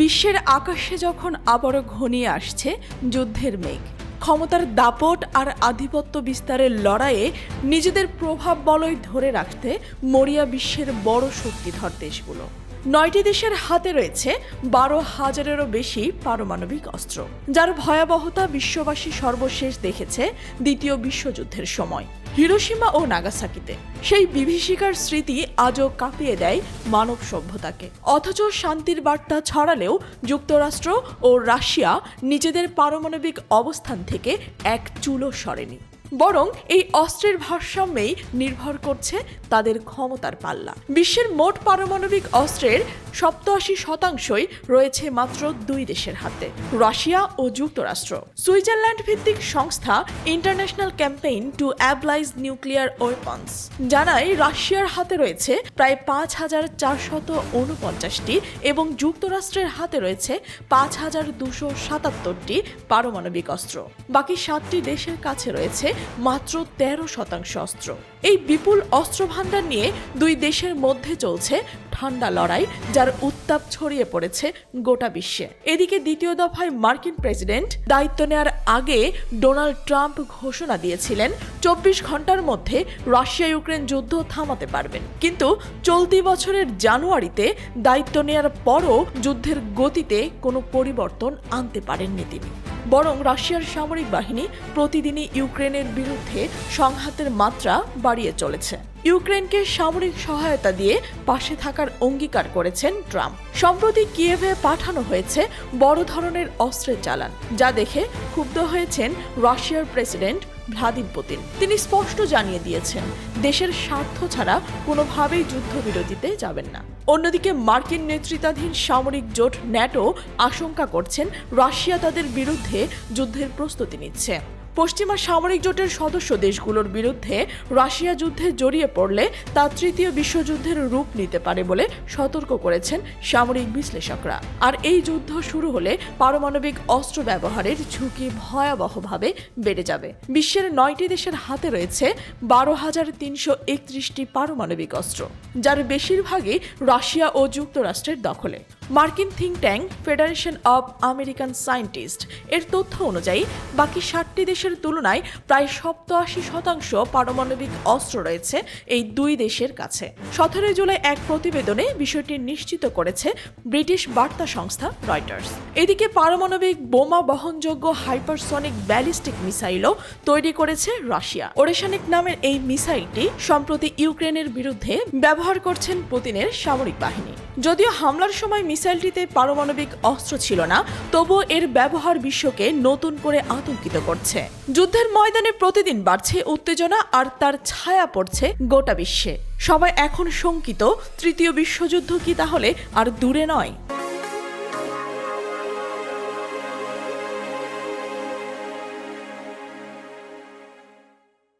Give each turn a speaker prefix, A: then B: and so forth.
A: বিশ্বের আকাশে যখন আবারও ঘনিয়ে আসছে যুদ্ধের মেঘ, ক্ষমতার দাপট আর আধিপত্য বিস্তারের লড়াইয়ে নিজেদের প্রভাব বলয় ধরে রাখতে মরিয়া বিশ্বের বড় শক্তিধর দেশগুলো। নয়টি দেশের হাতে রয়েছে বারো হাজারেরও বেশি পারমাণবিক অস্ত্র, যার ভয়াবহতা বিশ্ববাসী সর্বশেষ দেখেছে দ্বিতীয় বিশ্বযুদ্ধের সময় হিরোসীমা ও নাগাসাকিতে। সেই বিভীষিকার স্মৃতি আজও কাঁপিয়ে দেয় মানব সভ্যতাকে। অথচ শান্তির বার্তা ছড়ালেও যুক্তরাষ্ট্র ও রাশিয়া নিজেদের পারমাণবিক অবস্থান থেকে এক চুলো সরেনি। বরং এই অস্ত্রের ভারসাম্যেই নির্ভর করছে তাদের ক্ষমতার পাল্লা। বিশ্বের মোট পারমাণবিক অস্ত্রের সপ্তআশি শতাংশই রয়েছে মাত্র দুই দেশের হাতে, রাশিয়া ও যুক্তরাষ্ট্র। সুইজারল্যান্ড ভিত্তিক সংস্থা international campaign to abolish nuclear weapons জানায়, রাশিয়ার হাতে রয়েছে প্রায় পাঁচ হাজার চারশত উনপঞ্চাশটি এবং যুক্তরাষ্ট্রের হাতে রয়েছে পাঁচ হাজার দুশো সাতাত্তরটি পারমাণবিক অস্ত্র। বাকি সাতটি দেশের কাছে রয়েছে মাত্র তেরো শতাংশ অস্ত্র। এই বিপুল অস্ত্র ভাণ্ডার নিয়ে দুই দেশের মধ্যে চলছে ঠান্ডা লড়াই, যার উত্তাপ ছড়িয়ে পড়েছে গোটা বিশ্বে। এদিকে দ্বিতীয় দফায় মার্কিন প্রেসিডেন্ট দায়িত্ব নেয়ার আগে ডোনাল্ড ট্রাম্প ঘোষণা দিয়েছিলেন, চব্বিশ ঘণ্টার মধ্যে রাশিয়া ইউক্রেন যুদ্ধ থামাতে পারবেন। কিন্তু চলতি বছরের জানুয়ারিতে দায়িত্ব নেয়ার পরও যুদ্ধের গতিতে কোনো পরিবর্তন আনতে পারেননি তিনি। বরং রাশিয়ার সামরিক বাহিনী প্রতিদিনই ইউক্রেনের বিরুদ্ধে সংঘাতের মাত্রা বাড়িয়ে চলেছে। ইউক্রেনকে সামরিক সহায়তা দিয়ে পাশে থাকার অঙ্গীকার করেছেন ট্রাম্প। সম্প্রতি কিয়েভে পাঠানো হয়েছে বড় ধরনের অস্ত্রের চালান, যা দেখে ক্ষুব্ধ হয়েছেন রাশিয়ার প্রেসিডেন্ট ভ্লাদিমির পুতিন। তিনি স্পষ্ট জানিয়ে দিয়েছেন, দেশের স্বার্থ ছাড়া কোনোভাবেই যুদ্ধবিরতিতে যাবেন না। অন্যদিকে মার্কিন নেতৃত্বাধীন সামরিক জোট ন্যাটো আশঙ্কা করছেন, রাশিয়া তাদের বিরুদ্ধে যুদ্ধের প্রস্তুতি নিচ্ছে। পশ্চিমা সামরিক জোটের সদস্য দেশগুলোর বিরুদ্ধে রাশিয়া যুদ্ধে জড়িয়ে পড়লে তা তৃতীয় বিশ্বযুদ্ধের রূপ নিতে পারে বলে সতর্ক করেছেন সামরিক বিশ্লেষকরা। আর এই যুদ্ধ শুরু হলে পারমাণবিক অস্ত্র ব্যবহারের ঝুঁকি ভয়াবহভাবে বেড়ে যাবে। বিশ্বের নয়টি দেশের হাতে রয়েছে বারো হাজার তিনশো একত্রিশটি পারমাণবিক অস্ত্র, যার বেশিরভাগই রাশিয়া ও যুক্তরাষ্ট্রের দখলে। মার্কিন think tank, federation of American scientist, এর তথ্য অনুযায়ী বাকি ষাটটি দেশের তুলনায় প্রায় সপ্তআশি শতাংশ পারমাণবিক অস্ত্র রয়েছে এই দুই দেশের কাছে। সতেরোই জুলাই এক প্রতিবেদনে বিষয়টি নিশ্চিত করেছে ব্রিটিশ বার্তা সংস্থা রয়টার্স। এদিকে পারমাণবিক বোমা বহনযোগ্য হাইপারসনিক ব্যালিস্টিক মিসাইলও তৈরি করেছে রাশিয়া। ওরেশানিক নামের এই মিসাইলটি সম্প্রতি ইউক্রেনের বিরুদ্ধে ব্যবহার করছেন পুতিনের সামরিক বাহিনী। যদিও হামলার সময় মিসাইলটিতে পারমাণবিক অস্ত্র ছিল না, তবুও এর ব্যবহার বিশ্বকে নতুন করে আতঙ্কিত করছে। যুদ্ধের ময়দানে প্রতিদিন বাড়ছে উত্তেজনা আর তার ছায়া পড়ছে গোটা বিশ্বে। সবাই এখন শঙ্কিত, তৃতীয় বিশ্বযুদ্ধ কি তাহলে আর দূরে নয়?